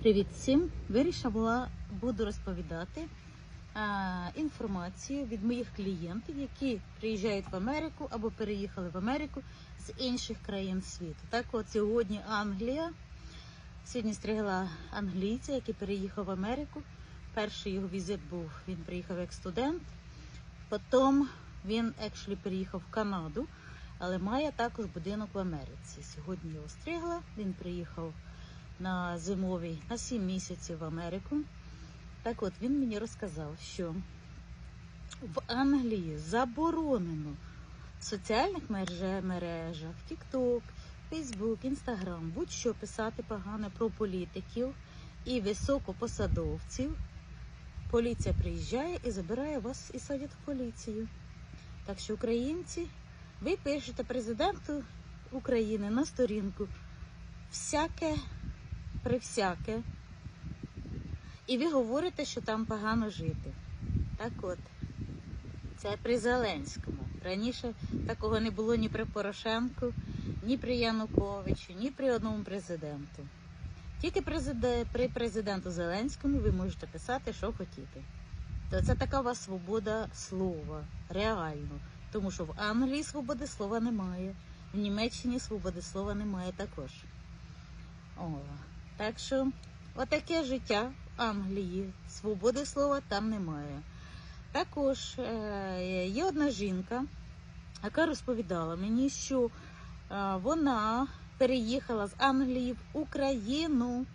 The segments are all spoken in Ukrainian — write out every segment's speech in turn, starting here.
Привіт всім! Вирішила буду розповідати а, інформацію від моїх клієнтів, які приїжджають в Америку або переїхали в Америку з інших країн світу. Так, от сьогодні Англія. Сьогодні стригла англійця, який переїхав в Америку. Перший його візит був, він приїхав як студент. Потім він екшлі переїхав в Канаду, але має також будинок в Америці. Сьогодні його стригла. Він приїхав на зимовий на 7 місяців в Америку. Так от він мені розказав, що в Англії заборонено в соціальних мережах, TikTok, Facebook, Instagram, будь-що писати погане про політиків і високопосадовців. Поліція приїжджає і забирає вас і садять в поліцію. Так що, українці, ви пишете президенту України на сторінку всяке при всяке. І ви говорите, що там погано жити. Так от, це при Зеленському. Раніше такого не було ні при Порошенку, ні при Януковичу, ні при одному президенту. Тільки при президенту Зеленському ви можете писати, що хотіте. То це така у вас свобода слова, реально. Тому що в Англії свободи слова немає, в Німеччині свободи слова немає також. О, так що отаке життя в Англії. Свободи слова там немає. Також е, є одна жінка, яка розповідала мені, що е, вона переїхала з Англії в Україну.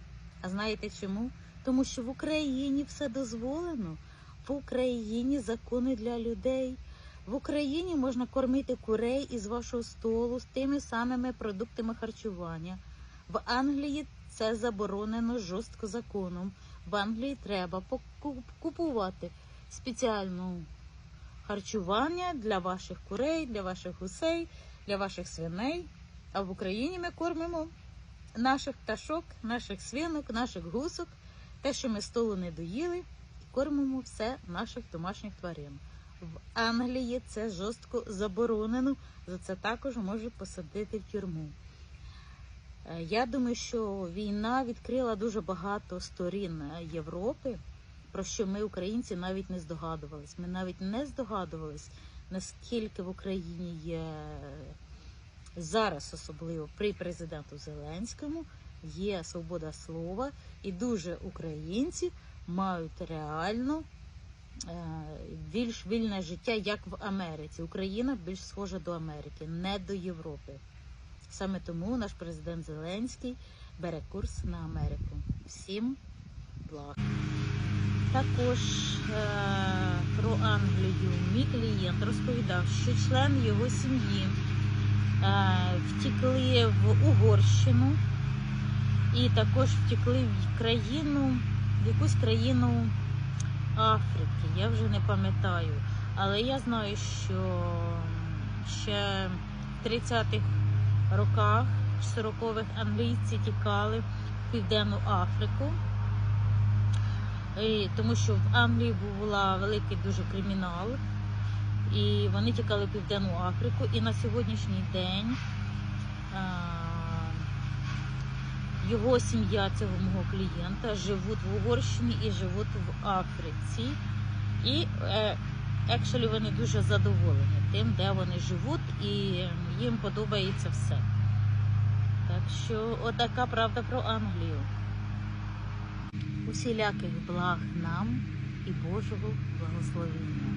А знаєте чому? Тому що в Україні все дозволено. В Україні закони для людей. В Україні можна кормити курей із вашого столу з тими самими продуктами харчування. В Англії це заборонено жорстко законом. В Англії треба купувати спеціальну харчування для ваших курей, для ваших гусей, для ваших свиней. А в Україні ми кормимо наших пташок, наших свинок, наших гусок, те, що ми столу не доїли, і кормимо все наших домашніх тварин. В Англії це жорстко заборонено, за це також можуть посадити в тюрму. Е, Я думаю, що війна відкрила дуже багато сторін е, Європи, про що ми, українці, навіть не здогадувались. Ми навіть не здогадувались, наскільки в Україні є зараз, особливо при президенту Зеленському, є свобода слова, і дуже українці мають реально е, більш вільне життя, як в Америці. Україна більш схожа до Америки, не до Європи. Саме тому наш президент Зеленський бере курс на Америку. Всім благ. Також е, про Англію мій клієнт розповідав, що член його сім'ї е, втекли в Угорщину і також втекли в країну, в якусь країну Африки. Я вже не пам'ятаю. Але я знаю, що ще в 30-х роках, 40-х англійці тікали в Південну Африку. І, тому що в Англії була великий дуже кримінал, і вони тікали в Південну Африку. І на сьогоднішній день а, його сім'я цього мого клієнта живуть в Угорщині і живуть в Африці. І е, actually, вони дуже задоволені тим, де вони живуть, і їм подобається все. Так що, отака правда про Англію. Усіляких благ нам і Божого благословення.